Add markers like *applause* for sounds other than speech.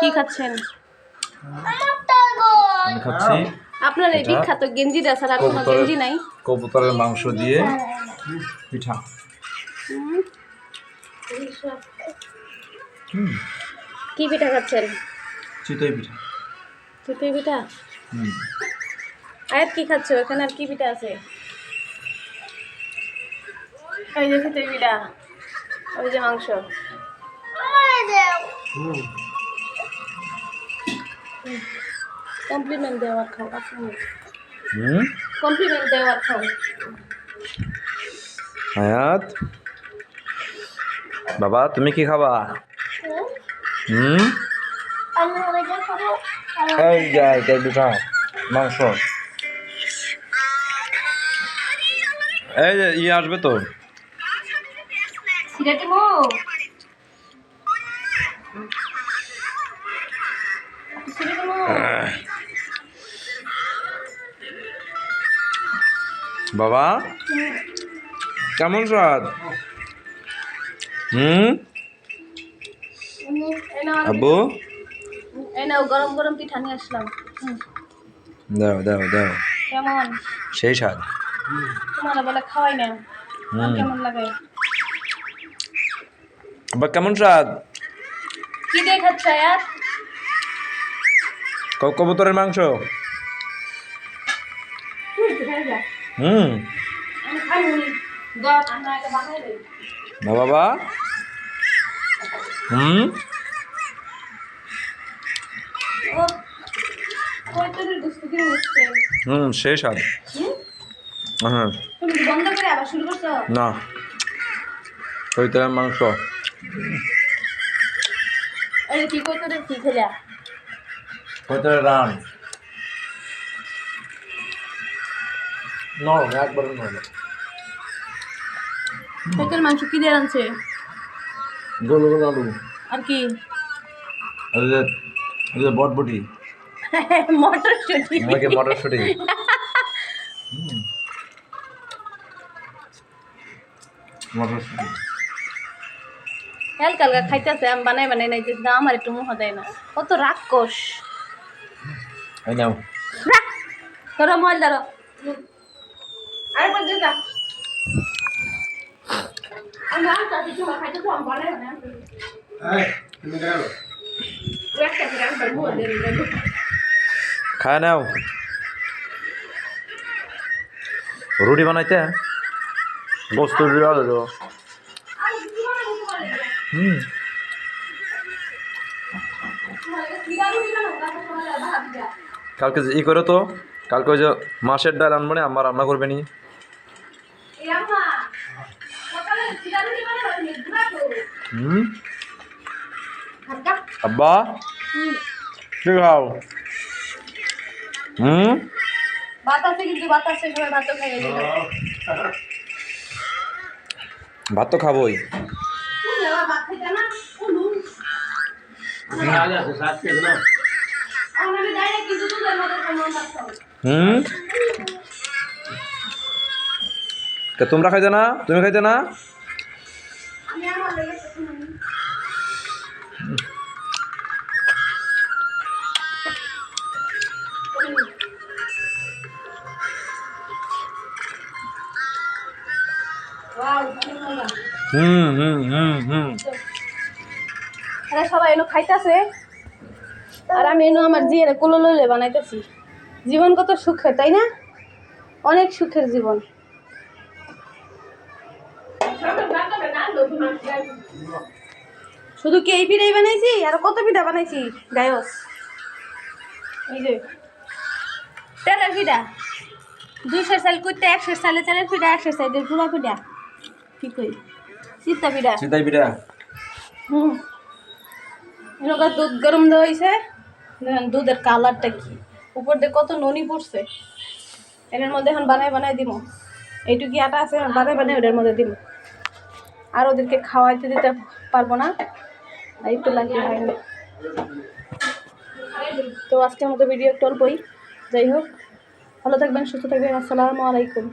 কি খাচ্ছেন? আমি খাচ্ছি আপনার এই বিখ্যাত গেঞ্জিটা ছাড়া আর কোনো গেঞ্জি নাই? কবুতরের মাংস দিয়ে পিঠা। কি পিঠা খাচ্ছেন? চিতই পিঠা। চিতই পিঠা? আয়াত কি খাচ্ছ? এখানে আর কি পিঠা আছে? এই যে চিতই পিঠা ওই যে মাংস। কমপ্লিমেন্ট দেওয়ার খাও আপনি হুম? কমপ্লিমেন্ট দেওয়ার খাও। হায়াত? বাবা তুমি কি খাবা? হুম? এই যা এটা পিঠা মাংস। এই ইয়ে আসবে তো। বাবা? কেমন স্বাদ? হুম? এই নাও আব্বু নাও গরম গরম পিঠা নিয়ে আসলাম। দাও দাও দাও। কেমন? সেই স্বাদ। তোমার বলে খাওয়াই না। কেমন লাগে? বা কেমন স্বাদ? কি দিয়ে খাচ্ছ আয়াত? ক- কবুতরের মাংস? হুম। না বাবা। হুম। হুম সেই স্বাদ হ্যাঁ। না। মাংস? এই কি কই তোর কি খেলা? কবুতরের রান নরম একবার নরম কই তোর মাংস কি দিয়ে রানছে গোল গোল আলু। আর কি? আর বটবটি। *laughs* মটর শুটি আমাকে মটরশুঁটি। *laughs* মটরশুঁটি। হালকা হালকা খাইতেছে আমি বানাই বানাই নাই যে না আমার একটু মুহ দেয় না। কত রাক্ষস। ধরো মোবাইল ধরো। আরেকবার খায় নাও। রুটি বানাইতে গোস্ত রুটি হুম। কালকে ই করো তো, কালকে ওই যে মাছের ডাল আনব না আমার রান্না করবে নি। হুম। আব্বা। কি খাও? হুম? ভাত তো খাবোই। হুম? তোমরা খাইতে না? তুমি খাইতে না? হুম হুম হুম হুম। আরে সবাই এনো খাইতেছে, আর আমি এনো আমার জিয়ের কুলো লইলে বানাইতেছি। জীবন কত সুখের তাই না? অনেক সুখের জীবন। শুধু কি এই পিঠাই বানাইছি? আর কত পিঠা বানাইছি? গায়স। এই যে, তেলের পিঠা। দুইশো সাল করতে একশো সালে তেলের পিঠা, একশো সাইডের পুরা পিঠা। কি কই চিত্তা পিঠা চিন্তাই পিঠা হুম। এরকম দুধ গরম দেওয়া হয়েছে দেখেন দুধের কালারটা কি। উপর দিয়ে কত ননি পড়ছে। এটার মধ্যে এখন বানাই বানাই দিব এইটুকি আটা আছে বানাই বানাই ওটার মধ্যে দিব আর ওদেরকে খাওয়াইতে দিতে পারব না। আর একটু লাগিয়ে হয়নি তো আজকের মতো ভিডিও একটু অল্পই। যাই হোক। ভালো থাকবেন সুস্থ থাকবেন। আসসালামু আলাইকুম।